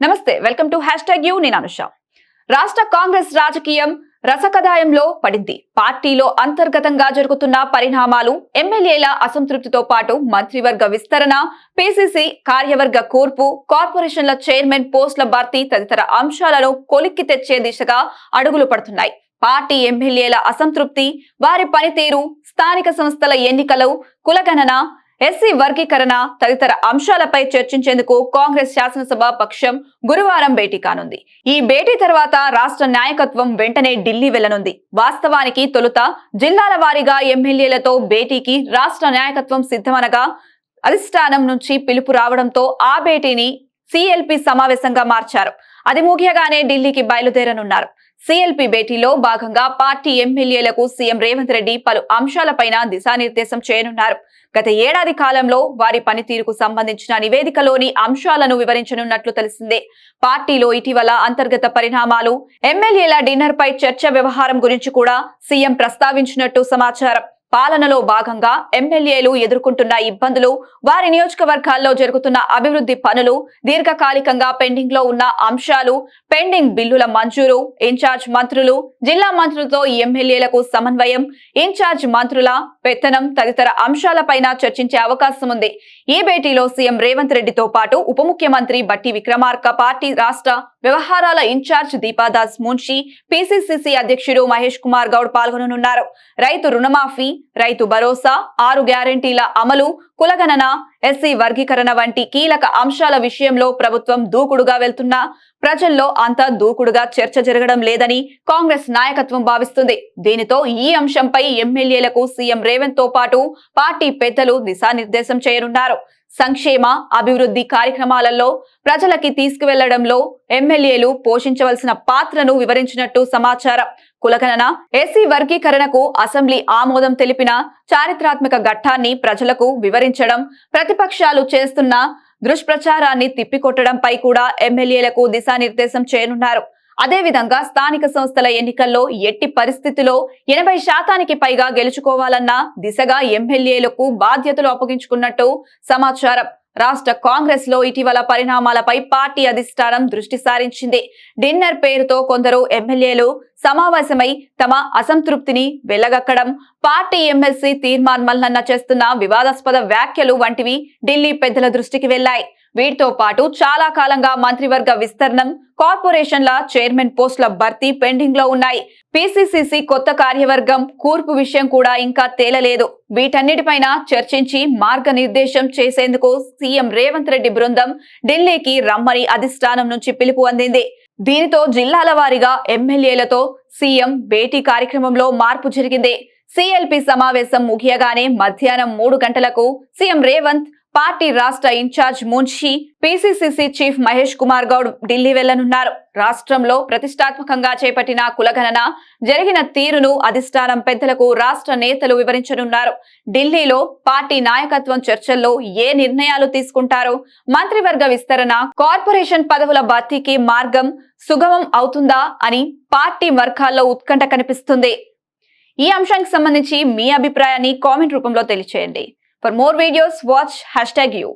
నమస్తే welcome to hashtag you నేను అనుష. రాష్ట్ర కాంగ్రెస్ రాజకీయం రసకదాయంలో పడింది. పార్టీలో అంతర్గతంగా జరుగుతున్న పరిణామాలు ఎమ్మెల్యేల అసంతృప్తితో పాటు మంత్రివర్గ విస్తరణ పిసిసి కార్యవర్గ కూర్పు కార్పొరేషన్ల చైర్మన్ పోస్టుల భర్తీ తదితర అంశాలను కొలిక్కి తెచ్చే దిశగా అడుగులు పడుతున్నాయి. పార్టీ ఎమ్మెల్యేల అసంతృప్తి వారి పనితీరు స్థానిక సంస్థల ఎన్నికలు కులగణన ఎస్సీ వర్గీకరణ తదితర అంశాలపై చర్చించేందుకు కాంగ్రెస్ శాసనసభ పక్షం గురువారం భేటీ కానుంది. ఈ భేటీ తర్వాత రాష్ట్ర నాయకత్వం వెంటనే ఢిల్లీ వెళ్ళనుంది వాస్తవానికి తొలుత జిల్లాల వారీగా ఎమ్మెల్యేలతో భేటీకి రాష్ట్ర నాయకత్వం సిద్ధమనగా అధిష్టానం నుంచి పిలుపు రావడంతో ఆ భేటీని సిఎల్పి సమావేశంగా మార్చారు. అది ముగియగానే ఢిల్లీకి బయలుదేరనున్నారు. సిఎల్పి భేటీలో భాగంగా పార్టీ ఎమ్మెల్యేలకు సీఎం రేవంత్ రెడ్డి పలు అంశాలపైన దిశానిర్దేశం చేయనున్నారు. గత ఏడాది కాలంలో వారి పనితీరుకు సంబంధించిన నివేదికలోని అంశాలను వివరించనున్నట్లు తెలిసిందే. పార్టీలో ఇటీవల అంతర్గత పరిణామాలు ఎమ్మెల్యేల డిన్నర్ పై చర్చ వ్యవహారం గురించి కూడా సీఎం ప్రస్తావించినట్టు సమాచారం. పాలనలో భాగంగా ఎమ్మెల్యేలు ఎదుర్కొంటున్న ఇబ్బందులు వారి నియోజకవర్గాల్లో జరుగుతున్న అభివృద్ధి పనులు దీర్ఘకాలికంగా పెండింగ్లో ఉన్న అంశాలు పెండింగ్ బిల్లుల మంజూరు ఇన్ఛార్జ్ మంత్రులు జిల్లా మంత్రులతో ఈ ఎమ్మెల్యేలకు సమన్వయం ఇన్ఛార్జ్ మంత్రుల పెత్తనం తదితర అంశాలపైన చర్చించే అవకాశం ఉంది. ఈ భేటీలో సీఎం రేవంత్ రెడ్డితో పాటు ఉప ముఖ్యమంత్రి బట్టి విక్రమార్క పార్టీ రాష్ట్ర వ్యవహారాల ఇన్ఛార్జ్ దీపాదాస్ మున్షి పిసిసిసి అధ్యక్షుడు మహేష్ కుమార్ గౌడ్ పాల్గొననున్నారు. రైతు రుణమాఫీ రైతు భరోసా ఆరు గ్యారంటీల అమలు కులగణన ఎస్సీ వర్గీకరణ వంటి కీలక అంశాల విషయంలో ప్రభుత్వం దూకుడుగా వెళ్తున్నా ప్రజల్లో అంత దూకుడుగా చర్చ జరగడం లేదని కాంగ్రెస్ నాయకత్వం భావిస్తుంది. దీనితో ఈ అంశంపై ఎమ్మెల్యేలకు సీఎం రేవంత్తో పాటు పార్టీ పెద్దలు దిశానిర్దేశం చేయనున్నారు. సంక్షేమ అభివృద్ధి కార్యక్రమాలలో ప్రజలకి తీసుకువెళ్ళడంలో ఎమ్మెల్యేలు పోషించవలసిన పాత్రను వివరించినట్టు సమాచారం. కులగణన ఎస్సీ వర్గీకరణకు అసెంబ్లీ ఆమోదం తెలిపిన చారిత్రాత్మక ఘట్టాన్ని ప్రజలకు వివరించడం ప్రతిపక్షాలు చేస్తున్న దుష్ప్రచారాన్ని తిప్పికొట్టడంపై కూడా ఎమ్మెల్యేలకు దిశానిర్దేశం చేయనున్నారు. అదేవిధంగా స్థానిక సంస్థల ఎన్నికల్లో ఎట్టి పరిస్థితిలో ఎనభై శాతానికి పైగా గెలుచుకోవాలన్న దిశగా ఎమ్మెల్యేలకు బాధ్యతలు అప్పగించుకున్నట్టు సమాచారం. రాష్ట్ర కాంగ్రెస్లో ఇటీవల పరిణామాలపై పార్టీ అధిష్టానం దృష్టి సారించింది. డిన్నర్ పేరుతో కొందరు ఎమ్మెల్యేలు సమావేశమై తమ అసంతృప్తిని వెళ్ళగక్కడం పార్టీ ఎమ్మెల్సీ తీర్మాన్ మల్లన్న చేస్తున్న వివాదాస్పద వ్యాఖ్యలు వంటివి ఢిల్లీ పెద్దల దృష్టికి వెళ్ళాయి వీటితో పాటు చాలా కాలంగా మంత్రివర్గ విస్తరణం కార్పొరేషన్ల చైర్మన్ పోస్టుల భర్తీ పెండింగ్లో ఉన్నాయి. పిసిసిసి కొత్త కార్యవర్గం కూర్పు విషయం కూడా ఇంకా తేలలేదు. వీటన్నిటిపైన చర్చించి మార్గనిర్దేశం చేసేందుకు సీఎం రేవంత్ రెడ్డి బృందం ఢిల్లీకి రమ్మని అధిష్టానం నుంచి పిలుపు అందింది. దీనితో జిల్లాల వారీగా ఎమ్మెల్యేలతో సీఎం భేటీ కార్యక్రమంలో మార్పు జరిగింది. సిఎల్పి సమావేశం ముగియగానే మధ్యాహ్నం మూడు గంటలకు సీఎం రేవంత్ పార్టీ రాష్ట్ర incharge Munshi PCCC chief Mahesh Kumar Goud Delhi వెళ్ళనున్నారు. రాష్ట్రంలో ప్రతిష్టాత్మకంగా చేపట్టిన కులగణన జరిగిన తీరును అధిష్టానం పెద్దలకు రాష్ట్ర నేతలు వివరించనున్నారు. ఢిల్లీలో పార్టీ నాయకత్వం చర్చల్లో ఏ నిర్ణయాలు తీసుకుంటారో మంత్రివర్గ విస్తరణ కార్పొరేషన్ పదవుల భర్తీకి మార్గం సుగమం అవుతుందా అని పార్టీ వర్గాల్లో ఉత్కంఠ కనిపిస్తుంది. ఈ అంశానికి సంబంధించి మీ అభిప్రాయాన్ని కామెంట్ రూపంలో తెలియచేయండి. For more videos watch hashtag you